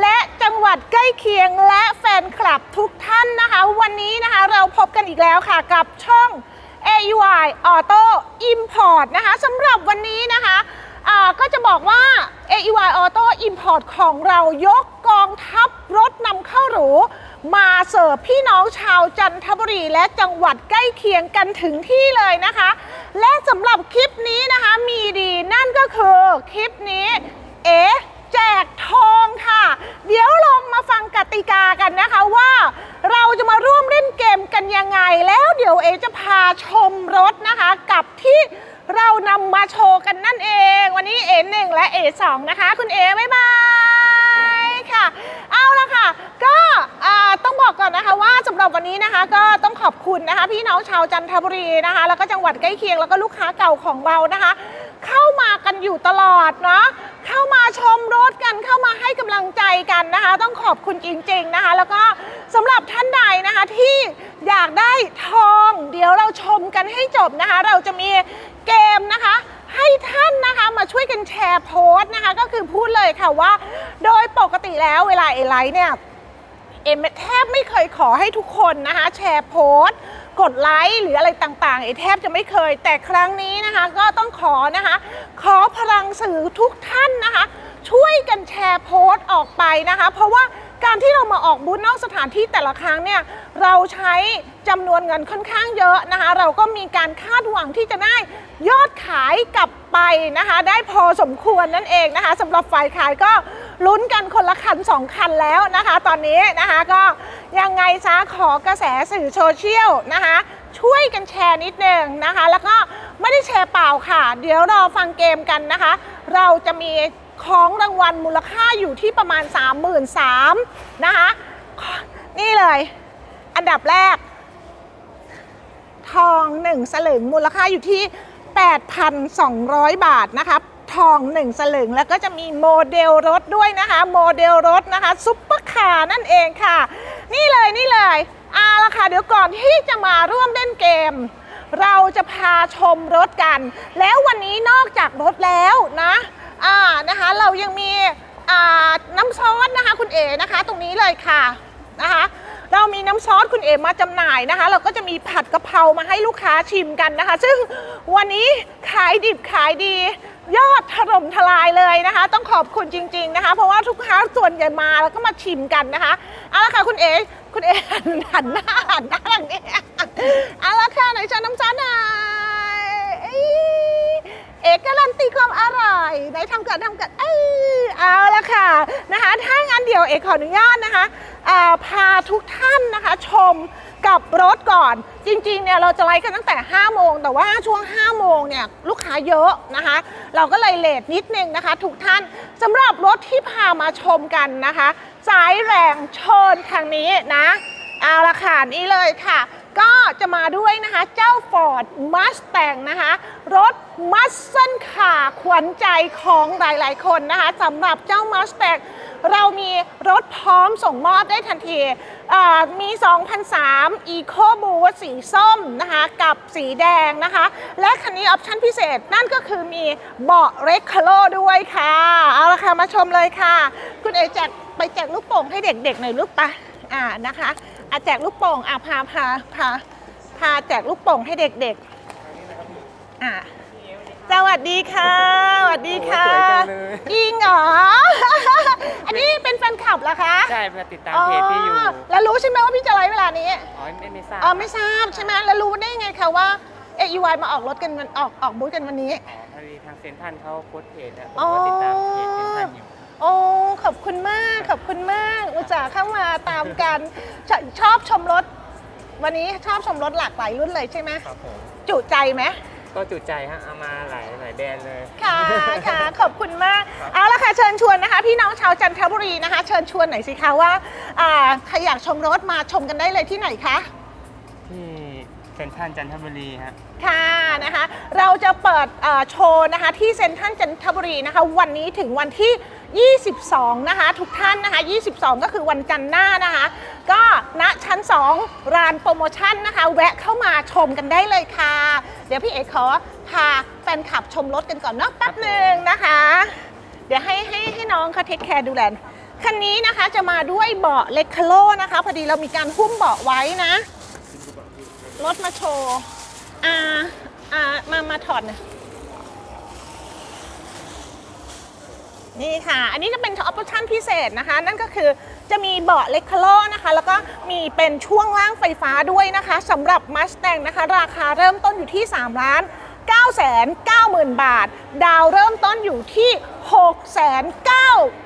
และจังหวัดใกล้เคียงและแฟนคลับทุกท่านนะคะ วันนี้นะคะเราพบกันอีกแล้วค่ะกับช่อง AUI Auto Import นะคะสำหรับวันนี้นะคะก็จะบอกว่า AUI Auto Import ของเรายกกองทัพรถนำเข้าหรูมาเสิร์ฟพี่น้องชาวจันทบุรีและจังหวัดใกล้เคียงกันถึงที่เลยนะคะ และสำหรับคลิปนี้นะคะมีดีนั่นก็คือคลิปนี้ เอ แจกทองค่ะ เดี๋ยวลองมาฟังกติกากันนะคะว่า เราจะมาร่วมเล่นเกมกันยังไง แล้วเดี๋ยวเอจะพาชมรถนะคะ กับที่เรานำมาโชว์กันนั่นเอง วันนี้เอหนึ่งและเอสองนะคะ คุณเอบ๊ายบายค่ะ เอาละค่ะ ก็ต้องบอกก่อนนะคะว่าสำหรับวันนี้นะคะก็ต้องขอบคุณนะคะ พี่น้องชาวจันทบุรีนะคะ แล้วก็จังหวัดใกล้เคียงแล้วก็ลูกค้าเก่าของเรานะคะ มากันอยู่ตลอดเนาะเข้ามาชมรถกันเข้ามาให้กำลังใจกันนะคะ ต้องขอบคุณจริง ๆนะคะ แล้วก็สำหรับท่านใดนะคะที่อยากได้ทอง เดี๋ยวเราชมกันให้จบนะคะ เราจะมีเกมนะคะให้ท่านนะคะมาช่วยกันแชร์โพสต์นะคะ ก็คือพูดเลยค่ะว่า โดยปกติแล้วเวลาเอไลท์เนี่ยเอ็มแทบไม่เคยขอให้ทุกคนนะคะแชร์โพสต์ กดไลค์หรืออะไรต่างๆเอแทบจะไม่เคย แต่ครั้งนี้นะคะก็ต้องขอนะคะ ขอพลังสื่อทุกท่านนะคะ ช่วยกันแชร์โพสต์ออกไปนะคะ เพราะว่า การที่เรามาออกบูธนอกสถานที่แต่ละครั้งเนี่ยเราใช้จำนวนเงินค่อนข้างเยอะนะคะ เราก็มีการคาดหวังที่จะได้ยอดขายกลับไปนะคะ ได้พอสมควรนั่นเองนะคะสำหรับฝ่ายขายก็ลุ้นกันคนละคันสองคันแล้วนะคะ ตอนนี้นะคะก็ยังไงซะขอกระแสสื่อโซเชียลนะคะ ช่วยกันแชร์นิดนึงนะคะ แล้วก็ไม่ได้แชร์เปล่าค่ะ เดี๋ยวรอฟังเกมกันนะคะ เราจะมี ของรางวัลมูลค่าอยู่ที่ประมาณ 3 3 0 0 0นะคะนี่เลย อันดับแรก ทอง 1 สลึงมูลค่าอยู่ที่ 8,200 บาทนะคะทอง 1 สลึงแล้วก็จะมีโมเดลรถด้วยนะคะ โมเดลรถนะคะซุปเปอร์คาร์นั่นเองค่ะ นี่เลยนี่เลยเอาละค่ะเดี๋ยวก่อนที่จะมาร่วมเล่นเกม เราจะพาชมรถกัน แล้ววันนี้นอกจากรถแล้วนะ อ่านะคะ เรายังมีอ่าน้ำซอสนะคะ คุณเอ๋นะคะ ตรงนี้เลยค่ะนะคะ เรามีน้ำซอสคุณเอ๋มาจำหน่ายนะคะ เราก็จะมีผัดกะเพรามาให้ลูกค้าชิมกันนะคะ ซึ่งวันนี้ขายดิบขายดียอดถล่มทลายเลยนะคะ ต้องขอบคุณจริง ๆนะคะ เพราะว่าทุกค้าส่วนใหญ่มาแล้วก็มาชิมกันนะคะเอาละค่ะคุณเอ๋คุณเอ๋หันหน้าหันหน้าอย่างนี้เอาละค่ะไหนชิญน้ำซอสหน่อย เอกการันตีความอร่อยไหนทำกันทำกันเอ้ยเอาละค่ะนะคะถ้างั้นเดี๋ยวเอกขออนุญาตนะคะาพาทุกท่านนะคะชมกับรถก่อน จริงๆเนี่ยเราจะไลฟ์กันตั้งแต่ 5 โมง แต่ว่าช่วง 5 โมงเนี่ยลูกค้าเยอะนะคะ เราก็เลยเลทนิดนึงนะคะ ทุกท่านสำหรับรถที่พามาชมกันนะคะ สายแรงเชิญทางนี้นะ เอาละค่ะนี่เลยค่ะ ก็จะมาด้วยนะคะเจ้า Ford Mustang นะคะรถ Muscle Car ขวัญใจของหลายๆ คนนะคะสำหรับเจ้า Mustang เรามีรถพร้อมส่งมอบได้ทันทีเอ่อมี 2003 Eco Boost สีส้มนะคะกับสีแดงนะคะ และคันนี้ออปชั่นพิเศษนั่นก็คือมีเบาะ Red Color ด้วยค่ะ เอาละค่ะ มาชมเลยค่ะ คุณเอแจกไปแจกลูกโป่งให้เด็กๆหน่อยลูกปะอ่านะคะ อะแจกลูกโป่งอะพาพาพาพาแจกลูกโป่งให้เด็กๆอะสวัสดีค่ะสวัสดีค่ะโอ้ยสวยจังเลยจริงเหรอ อันนี้เป็นแฟนคลับเหรอคะ ใช่มาติดตามเพจพี่อยู่ แล้วรู้ใช่ไหมว่าพี่จะไลฟ์เวลานี้ อ๋อไม่ไม่ทราบ อ๋อไม่ทราบใช่ไหมแล้วรู้ได้ไงคะว่าเอ y มาออกรถกันวันออกออกบูธกันวันนี้ อ๋อพอดีทางเซนทรันเขาโพสต์เพจอะผมอ๋อก็ติดตามเพจเซนทรันอยู่ โอ้ขอบคุณมากขอบคุณมาก อุตส่าห์เข้ามาตามกันชชอบชมรถ วันนี้ชอบชมรถหลากหลายรุ่นเลยใช่ไหมครับผมจุใจไหมก็จุใจฮะเอามาหลายหลายแบรนด์เลย ค่ะค่ะขอบคุณมาก เอาละค่ะเชิญชวนนะคะ พี่น้องชาวจันทบุรีนะคะ เชิญชวนหน่อยสิคะว่าอ่าใครอยากชมรถมาชมกันได้เลยที่ไหนคะที่เซนทรันจันทบุรีฮะค่ะนะคะ เราจะเปิดเอ่อโชว์นะคะที่เซ็นทรัลจันทบุรีนะคะ วันนี้ถึงวันที่ 22 นะคะ ทุกท่านนะคะ 22 ก็คือวันจันทร์หน้านะคะ ก็ณชั้น 2 ร้านโปรโมชั่นนะคะ แวะเข้ามาชมกันได้เลยค่ะ เดี๋ยวพี่เอกขอพาแฟนคลับชมรถกันก่อนเนาะแป๊บหนึ่งนะคะ เดี๋ยวให้ให้ให้น้องเขาเทคแคร์ดูแลคันนี้นะคะจะมาด้วยเบาะเล็กคโลนะคะ พอดีเรามีการหุ้มเบาะไว้นะ รถมาโชว์ อ่า อ่า มา มาถอดนะ นี่ค่ะ อันนี้จะเป็นออปชั่นพิเศษนะคะ นั่นก็คือจะมีเบาะเล็กคโลนะคะ แล้วก็มีเป็นช่วงล่างไฟฟ้าด้วยนะคะสำหรับ Mustang นะคะ ราคาเริ่มต้นอยู่ที่ 3 ล้าน9 9 0 0 0 0 บาท ดาวเริ่มต้นอยู่ที่ 6 9 0 0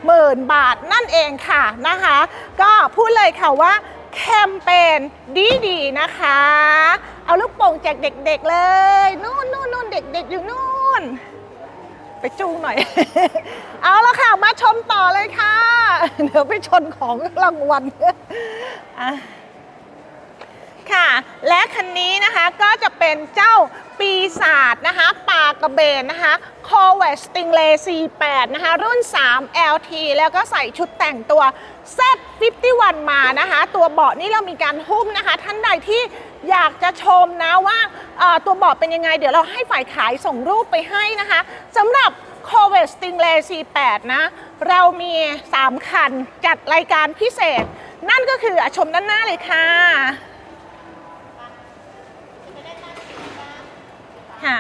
0 0 บาทนั่นเองค่ะนะคะ ก็พูดเลยค่ะว่าแคมเปญดีๆนะคะ เอาลูกโป่งแจกเด็กๆเลย นู่นนู่นนู่นเด็กๆอยู่นู่น ไปจูงหน่อย เอาละค่ะ มาชมต่อเลยค่ะ เดี๋ยวไปชนของรางวัลอะ ค่ะ และคันนี้นะคะก็จะเป็นเจ้าปีศาจนะคะปลากระเบนนะคะ c o v e t Stingray C8 นะคะ รุ่น 3 LT แล้วก็ใส่ชุดแต่งตัว Z51 มานะคะ ตัวเบาะนี่เรามีการหุ้มนะคะ ท่านใดที่อยากจะชมนะว่าตัวเบาะเป็นยังไง เดี๋ยวเราให้ฝ่ายขายส่งรูปไปให้นะคะสำหรับ c o v e t Stingray C8 นะ เรามี 3 คันจัดรายการพิเศษ นั่นก็คืออชมด้านหน้าเลยค่ะ ค่ะ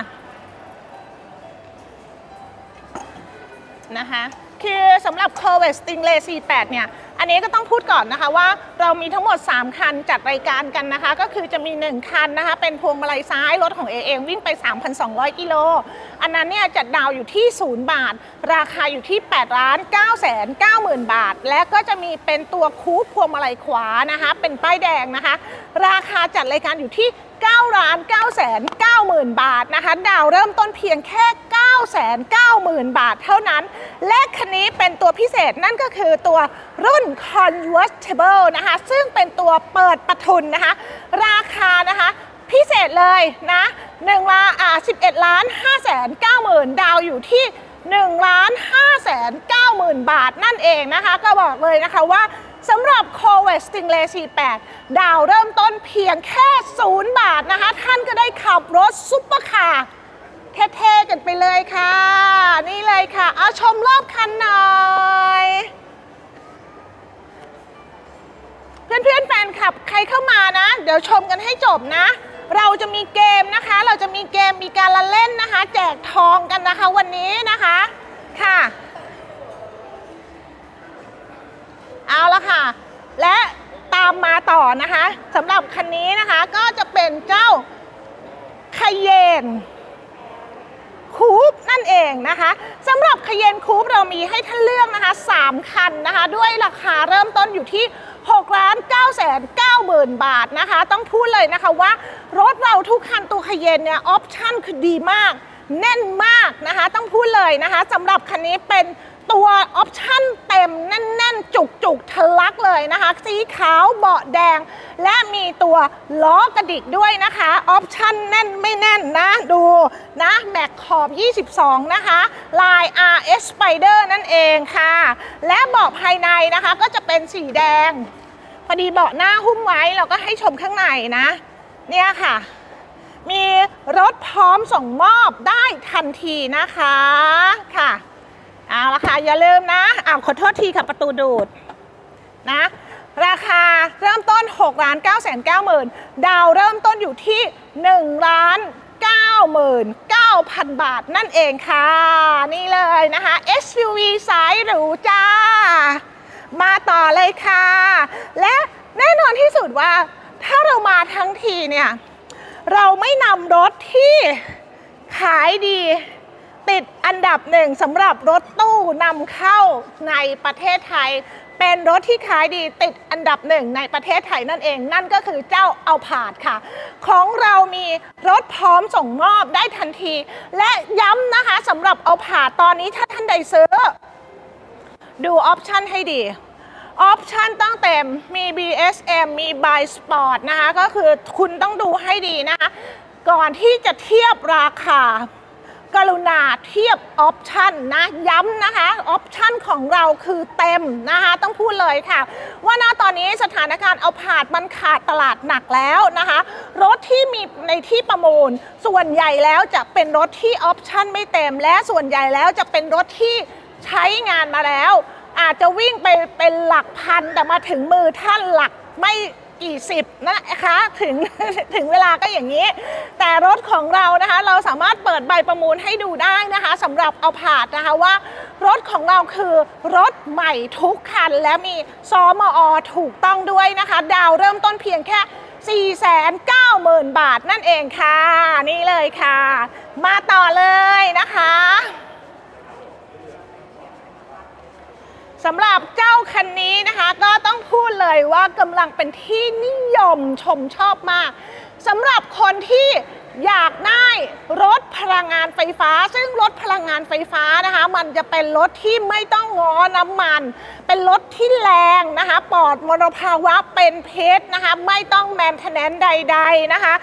นะคะ คือสำหรับ c o r v e t Stingray C8 เนี่ย อันนี้ก็ต้องพูดก่อนนะคะว่าเรามีทั้งหมด 3 คันจัดรายการกันนะคะ ก็คือจะมี 1 คันนะคะเป็นพวงมาลัยซ้ายรถของเอเองวิ่งไป 3,200 กิโล อันนั้นเนี่ยจัดดาวอยู่ที่ 0 บาท ราคาอยู่ที่8ล้าน9แสน9หมื่นบาท และก็จะมีเป็นตัวคูปพวงมาลัยขวานะคะ เป็นป้ายแดงนะคะ ราคาจัดรายการอยู่ที่9ล้าน9แสน9หมื่นบาทนะคะ ดาวเริ่มต้นเพียงแค่9 แสน9หมื่นบาทเท่านั้น และคันนี้เป็นตัวพิเศษนั่นก็คือตัวรุ่น convertible นะคะ ซึ่งเป็นตัวเปิดประทุนนะคะ ราคานะคะพิเศษเลยนะ1ล้านอ่า11ล้าน5แสน9หมื่นดาวอยู่ที่1ล้าน5แสน9หมื่นบาทนั่นเองนะคะ ก็บอกเลยนะคะว่าสำหรับ c o v e t Stingray C8 ดาวเริ่มต้นเพียงแค่ 0 บาทนะคะ ท่านก็ได้ขับรถซุปเปอร์คาร์ เท่ๆกันไปเลยค่ะ นี่เลยค่ะ เอาชมรอบคันหน่อยเพื่อนๆแฟนคลับใครเข้ามานะ เดี๋ยวชมกันให้จบนะ เราจะมีเกมนะคะ เราจะมีเกมมีการละเล่นนะคะ แจกทองกันนะคะวันนี้นะคะค่ะ เอาละค่ะ และตามมาต่อนะคะสำหรับคันนี้นะคะก็จะเป็นเจ้าคาเยน คูปนั่นเองนะคะสำหรับคเยนคูปเรามีให้ท่านเลือกนะคะ 3 คันนะคะ ด้วยราคาเริ่มต้นอยู่ที่6ล้าน9แสน9หมื่นบาทนะคะ ต้องพูดเลยนะคะว่ารถเราทุกคันตัวคเยนเนี่ยออปชั่นคือดีมาก แน่นมากนะคะ ต้องพูดเลยนะคะสำหรับคันนี้เป็น ตัวออปชั่นเต็มแน่น ๆ จุก ๆ ทะลักเลยนะคะ สีขาวเบาะแดง และมีตัวล้อกระดิกด้วยนะคะออปชั่นแน่นไม่แน่นนะ ดูนะแม็กขอบ 22 นะคะ ลาย RS Spider นั่นเองค่ะ และเบาะภายในนะคะก็จะเป็นสีแดง พอดีเบาะหน้าหุ้มไว้เราก็ให้ชมข้างในนะ เนี่ยค่ะมีรถพร้อมส่งมอบได้ทันทีนะคะค่ะ เอาละค่ะอย่าลืมนะอ้าวขอโทษทีค่ะประตูดูดนะราคาเริ่มต้น6ล้าน9แสน9หมื่นดาวเริ่มต้นอยู่ที่1ล้าน9หมื่น9,000 บาทนั่นเองค่ะ นี่เลยนะคะ SUV สายหรูจ้า มาต่อเลยค่ะ และแน่นอนที่สุดว่า ถ้าเรามาทั้งทีเนี่ย เราไม่นำรถที่ขายดี ติดอันดับหนึ่งสำหรับรถตู้นำเข้าในประเทศไทย เป็นรถที่ขายดีติดอันดับหนึ่งในประเทศไทยนั่นเอง นั่นก็คือเจ้าเอาผาดค่ะ ของเรามีรถพร้อมส่งมอบได้ทันที และย้ำนะคะสำหรับเอาผาดตอนนี้ถ้าท่านใดซื้อ ดูออปชันให้ดีออปชันต้องเต็มมี BSM มี By Sport นะคะ ก็คือคุณต้องดูให้ดีนะคะ ก่อนที่จะเทียบราคา กรุณาเทียบออปชันนะย้ำนะคะออปชันของเราคือเต็มนะคะต้องพูดเลยค่ะ ว่าณตอนนี้สถานการณ์เอาผาดมันขาดตลาดหนักแล้วนะคะ รถที่มีในที่ประมูล ส่วนใหญ่แล้วจะเป็นรถที่ออปชันไม่เต็ม และส่วนใหญ่แล้วจะเป็นรถที่ใช้งานมาแล้ว อาจจะวิ่งไปเป็นหลักพันแต่มาถึงมือท่านหลักไม่ กี่สิบนะคะถึงถึงเวลาก็อย่างนี้ แต่รถของเรานะคะเราสามารถเปิดใบประมูลให้ดูได้นะคะสำหรับเอาผาดนะคะว่ารถของเราคือรถใหม่ทุกคัน และมีซอมอถูกต้องด้วยนะคะ ดาวเริ่มต้นเพียงแค่490,000 บาทนั่นเองค่ะ นี่เลยค่ะ มาต่อเลยนะคะ สำหรับเจ้าคันนี้นะคะก็ต้องพูดเลยว่ากำลังเป็นที่นิยมชมชอบมากสำหรับคนที่อยากได้รถพลังงานไฟฟ้า ซึ่งรถพลังงานไฟฟ้านะคะ มันจะเป็นรถที่ไม่ต้องงอน้ำมัน เป็นรถที่แรงนะคะปลอดมลภาวะเป็นเพชรนะคะ ไม่ต้องแมนเทนแนนใด ๆนะคะ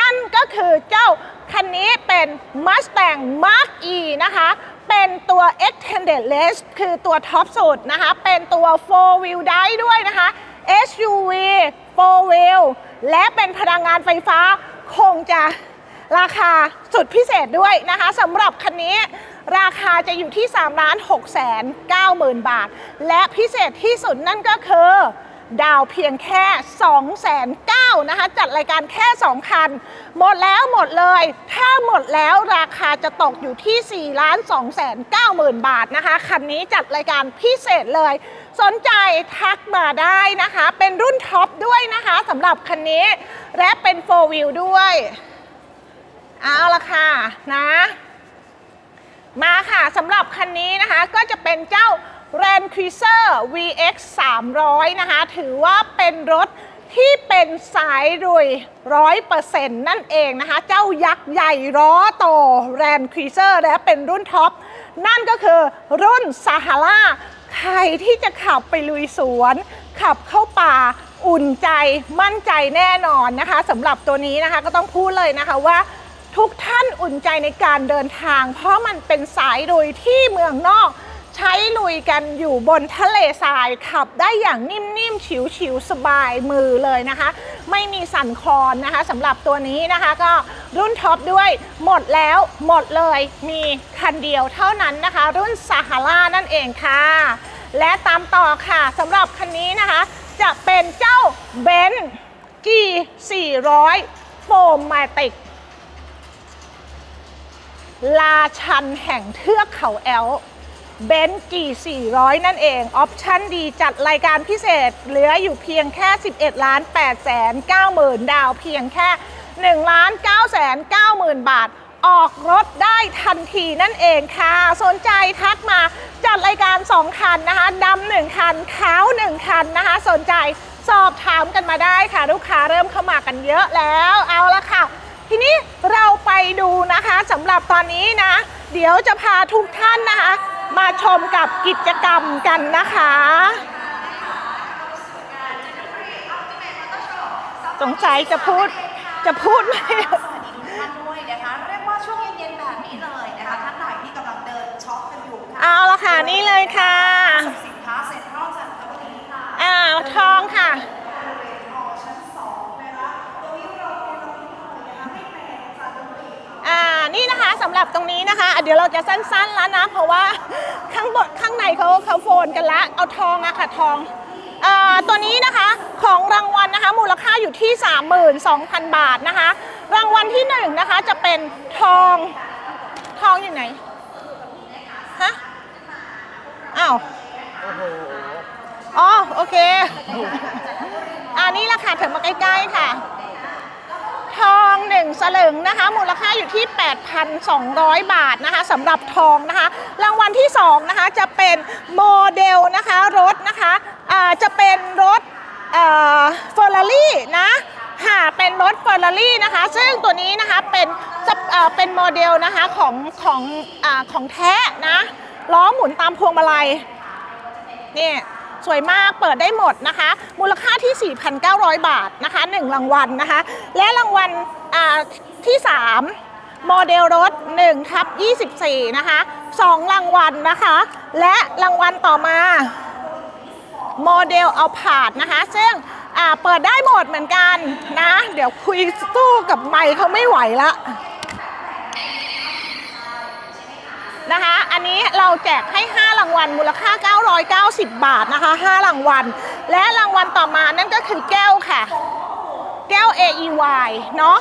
นั่นก็คือเจ้า คันนี้เป็น Mustang Mark E นะคะ เป็นตัว extended range คือตัวท็อปสุดนะคะ เป็นตัว4 wheel drive ด้วยนะคะ SUV 4 wheel และเป็นพลังงานไฟฟ้าคงจะราคาสุดพิเศษด้วยนะคะสำหรับคันนี้ราคาจะอยู่ที่3ล้าน6แสน9หมื่นบาท และพิเศษที่สุดนั่นก็คือ ดาวเพียงแค่ 2 9 0 0 0นะคะ จัดรายการแค่ 2 คัน หมดแล้วหมดเลย ถ้าหมดแล้วราคาจะตกอยู่ที่4ล้าน2 9 0 0 0 บาทนะคะ คันนี้จัดรายการพิเศษเลย สนใจทักมาได้นะคะ เป็นรุ่นท็อปด้วยนะคะสำหรับคันนี้ และเป็น 4 wheel ด้วย เอาละค่ะนะ มาค่ะสำหรับคันนี้นะคะก็จะเป็นเจ้า Land Cruiser VX 300 นะคะ ถือว่าเป็นรถที่เป็นสายรุยร้อยเปอร์เซ็นต์นั่นเองนะคะ เจ้ายักษ์ใหญ่ล้อโต Land Cruiser และเป็นรุ่นท็อป นั่นก็คือรุ่น Sahara ใครที่จะขับไปลุยสวน ขับเข้าป่าอุ่นใจมั่นใจแน่นอนนะคะสำหรับตัวนี้นะคะก็ต้องพูดเลยนะคะว่าทุกท่านอุ่นใจในการเดินทาง เพราะมันเป็นสายลุยที่เมืองนอก ใช้ลุยกันอยู่บนทะเลทรายขับได้อย่างนิ่มๆฉิวๆสบายมือเลยนะคะ ไม่มีสั่นคลอนนะคะสำหรับตัวนี้นะคะก็รุ่นท็อปด้วยหมดแล้วหมดเลยมีคันเดียวเท่านั้นนะคะ รุ่นซาฮารานั่นเองค่ะ และตามต่อค่ะสำหรับคันนี้นะคะ จะเป็นเจ้าเบนซ์ G 400 f o r m a t i c ลาชันแห่งเทือกเขาแอล เบนจี400 นั่นเอง ออปชั่นดีจัดรายการพิเศษ เหลืออยู่เพียงแค่ 11 ล้าน8แสน9หมื่นดาวเพียงแค่1ล้าน9แสน9หมื่นบาท ออกรถได้ทันทีนั่นเองค่ะ สนใจทักมาจัดรายการ 2 คันนะคะดำหนึ่งคัน ขาวหนึ่งคันนะคะ สนใจสอบถามกันมาได้ค่ะ ลูกค้าเริ่มเข้ามากันเยอะแล้ว เอาละค่ะ ทีนี้เราไปดูนะคะสำหรับตอนนี้นะ เดี๋ยวจะพาทุกท่านนะคะ มาชมกับกิจกรรมกันนะคะสงสัยจะพูดจะพูดไม่สวัสดีทุกท่านด้วยนะคะเรียกว่าช่วงเย็นๆแบบนี้เลยนะคะท่านไหนที่กำลังเดินช็อปกันอยู่ค่ะเอาละค่ะ นี่เลยค่ะสินค้าเซ็นทรัลจันทบุรีค่ะอ่าทองค่ะ ชั้นสองนะคะตรงนี้เราเป็นเราพิมพ์เลยนะคะไม่แพงจันทบุรีค่ะ อ่า นี่นะคะ สำหรับตรงนี้นะคะอะเดี๋ยวเราจะสั้นๆแล้วนะ เพราะว่าข้างบนข้างในเขาเขาโฟนกันละเอาทองอะค่ะทองอ่าตัวนี้นะคะของรางวัลนะคะมูลค่าอยู่ที่ 32,000 บาทนะคะ รางวัลที่หนึ่งนะคะจะเป็นทองทองอยู่ไหนฮะอ้าวอ๋อโอเคอันนี้ละค่ะเถิดมาใกล้ๆค่ะทองหนึ่งส ลึงนะคะ มูลค่าอยู่ที่ 8,200 บาทนะคะสำหรับทองนะคะ รางวัลที่2นะคะจะเป็นโมเดลนะคะรถนะคะจะเป็นรถเฟอร์รารี่นะค่ะเป็นรถเฟอร์รารี่นะคะ ซึ่งตัวนี้นะคะเป็นจะเป็นโมเดลนะคะของของอของแท้นะล้อหมุนตามพวงมาลัยนี่สวยมากเปิดได้หมดนะคะ มูลค่าที่ 4,900 บาทนะคะ 1 รางวัลนะคะ และรางวัล ที่ 3 โมเดลรถ1ทับ24 นะคะ 2 รางวัลนะคะ และรางวัลต่อมาโมเดลเอาผาดนะคะ ซึ่งเปิดได้หมดเหมือนกันนะ เดี๋ยวคุยสู้กับไมค์เขาไม่ไหวละนะคะ อันนี้เราแจกให้ 5 รางวัลมูลค่า 990 บาทนะคะ 5 รางวัล และรางวัลต่อมานั่นก็คือแก้วค่ะ แก้ว AEY เนาะ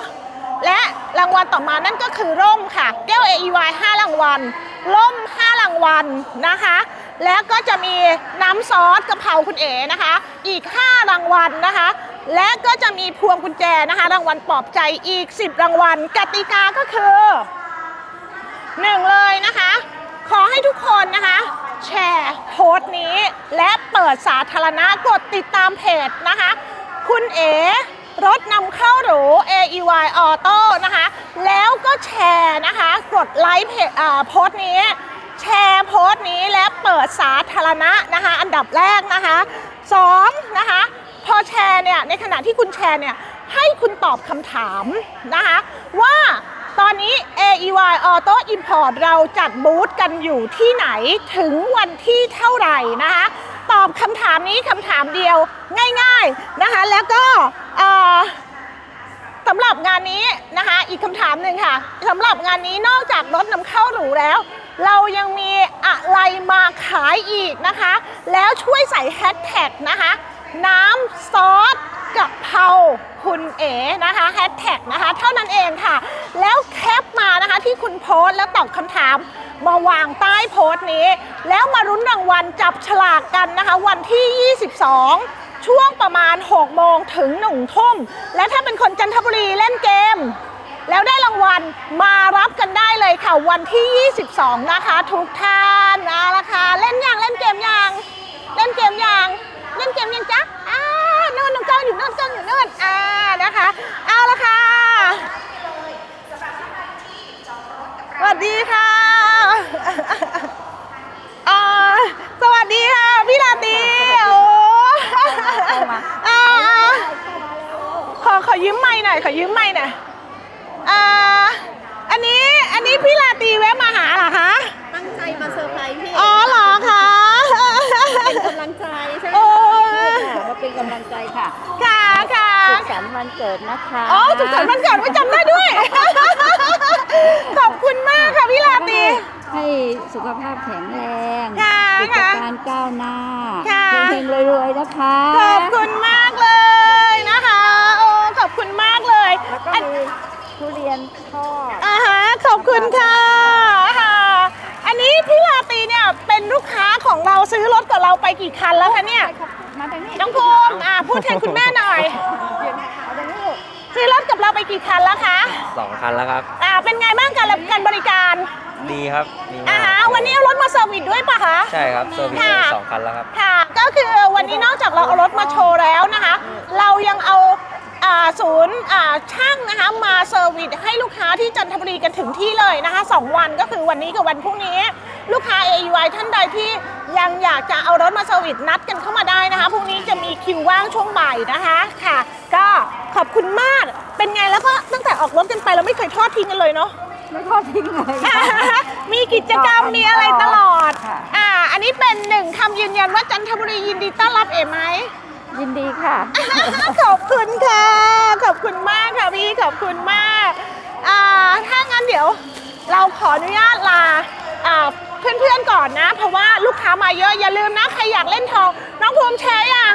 และรางวัลต่อมานั่นก็คือร่มค่ะ แก้ว AEY 5รางวัล ร่ม 5 รางวัลนะคะ แล้วก็จะมีน้ำซอสกะเพราคุณเอ๋นะคะ อีก 5 รางวัลนะคะ และก็จะมีพวงกุญแจนะคะ รางวัลปลอบใจอีก 10 รางวัล กติกาก็คือหนึ่งเลยนะคะ ขอให้ทุกคนนะคะ แชร์โพสต์นี้ และเปิดสาธารณะกดติดตามเพจนะคะ คุณเอ๋ รถนำเข้าหรู AEY Auto นะคะ แล้วก็แชร์นะคะ กดไลค์เพจอ่าโพสต์นี้ แชร์โพสต์นี้และเปิดสาธารณะนะคะ อันดับแรกนะคะสองนะคะพอแชร์เนี่ยในขณะที่คุณแชร์เนี่ยให้คุณตอบคำถามนะคะว่าตอนนี้ AEY Auto Import เราจัดบูธกันอยู่ที่ไหนถึงวันที่เท่าไหร่นะคะ คำถามนี้คำถามเดียวง่าย ๆนะคะ แล้วก็สำหรับงานนี้นะคะ อีกคำถามหนึ่งค่ะสำหรับงานนี้นอกจากรถนำเข้าหรูแล้ว เรายังมีอะไรมาขายอีกนะคะ แล้วช่วยใส่แฮชแท็กนะคะ น้ำซอส กะเพราคุณเอ๋นะคะแฮชแท็กนะคะเท่านั้นเองค่ะ แล้วแคปมานะคะที่คุณโพสแล้วตอบคำถามมาวางใต้โพสต์นี้ แล้วมารุ้นรางวัลจับฉลากกันนะคะ วันที่ 22 ช่วงประมาณ 6 โมงถึง 1 ทุ่ม และถ้าเป็นคนจันทบุรีเล่นเกม แล้วได้รางวัลมารับกันได้เลยค่ะ วันที่ 22 นะคะ ทุกท่านเอาละค่ะเล่นอยังเล่นเกมอยังเล่นเกมอยังเล่นเกมยังจ๊ะ นู่นน้องเจ้าอยู่นู่นเจ้าอยู่นู่นอ่านะคะ เอาละค่ะสวัสดีค่ะอ่าสวัสดีค่ะพี่ลาตรีโอ้อ่าอ่าขอขอยืมไม้หน่อยขอยืมไม้หน่อยอ่าอันนี้อันนี้พี่ลาตรีแวะมาหาเหรอคะตั้งใจมาเซอร์ไพรส์พี่อ๋อเหรอคะเป็นกำลังใจใช่ไหม โอ้ค่ะมาเป็นกำลังใจค่ะ ค่ะค่ะสุขสันต์วันเกิดนะคะอ๋อสุขสันต์วันเกิดไว้จำได้ด้วย ขอบคุณมากค่ะพี่ลาตรีให้สุขภาพแข็งแรงค่ะกิจค่ะการก้าวหน้าค่ะเฮงๆรวยๆนะคะ ขอบคุณมากเลยนะคะ โอ้ ขอบคุณมากเลยแล้วก็อันมีทุเรียนทอดอ่าฮะ ขอบคุณค่ะค่ะ อันนี้พี่ลาตรีเนี่ยเป็นลูกค้าของเราซื้อรถกับเราไปกี่คันแล้วคะเนี่ย มาทางนี้น้องภูมิอ่าพูดแทนคุณแม่หน่อยเอาทางนี้ลูกซื้อรถกับเราไปกี่คันแล้วคะสองคันแล้วครับอ่าเป็นไงบ้างการรับการบริการ ดีครับดีมาอ่ากฮะวันนี้เอารถมาเซอร์วิสด้วยปะคะใช่ครับเซอร์วิสค่ะ สองคันแล้วครับ ค่ะ ก็คือวันนี้นอกจากเราเอารถมาโชว์แล้วนะคะ เรายังเอาอ่า ศูนย์อ่าช่างนะคะมาเซอร์วิสให้ลูกค้าที่จันทบุรีกันถึงที่เลยนะคะสองวันก็คือวันนี้กับวันพรุ่งนี้ ลูกค้า AUI ท่านใดที่ยังอยากจะเอารถมาเซอร์วิสนัดกันเข้ามาได้นะคะพรุ่งนี้จะมีคิวว่างช่วงบ่ายนะคะค่ะ ก็ขอบคุณมากเป็นไงแล้วก็ตั้งแต่ออกรถกันไปเราไม่เคยทอดทิ้งกันเลยเนาะไม่ทอดทิ้งเลยค่ะมีกิจกรรมมีอะไรตลอดค่ะอ่าอันนี้เป็นหนึ่งคำยืนยันว่าจันทบุรียินดีต้อนรับเอ๋ไหมยินดีค่ะ ขอบคุณค่ะ ขอบคุณมากค่ะพี่ ขอบคุณมาก อ่า ถ้างั้น เดี๋ยวเราขออนุญาตลาอ่าเพื่อนๆก่อนนะ เพราะว่าลูกค้ามาเยอะอย่าลืมนะ ใครอยากเล่นทอง น้องภูมิแชร์ยัง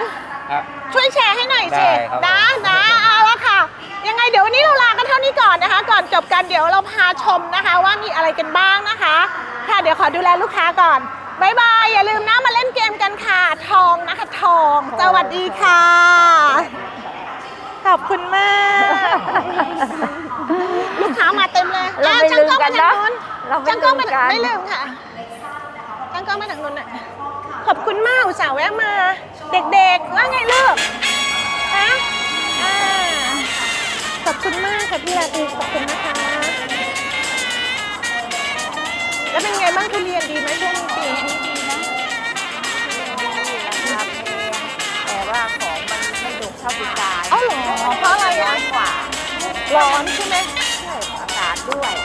ครับช่วยแชร์ให้หน่อยสิได้ครับนะนะเอาละค่ะ ยังไงเดี๋ยววันนี้เราลากันเท่านี้ก่อนนะคะ ก่อนจบกันเดี๋ยวเราพาชมนะคะ ว่ามีอะไรกันบ้างนะคะ ค่ะเดี๋ยวขอดูแลลูกค้าก่อนบายบายอย่าลืมนะมาเล่นเกมกันค่ะ ทองนะคะทอง สวัสดีค่ะ ขอบคุณมาก ลูกค้ามาเต็มเลยเราไม่อะช่างล้องลืมกันเนอะทงเราไม่ช่างกล้องลืมกันไม่ลืมค่ะช่างกล้องมาทางนู้นน่ะขอบคุณมากอุตส่าห์แวะมา เด็กๆว่าไงลูกฮะอ่าขอบคุณมากค่ะพี่ลาตรีขอบคุณนะคะ แล้วเป็นไงบ้างทุเรียนดีไหมช่วงนี้ปีแต่ว่าของมันไม่ดุเท่าปีกายอ๋อเหรอเพราะอะไรอะกว่าร้อนใช่ไหม 对。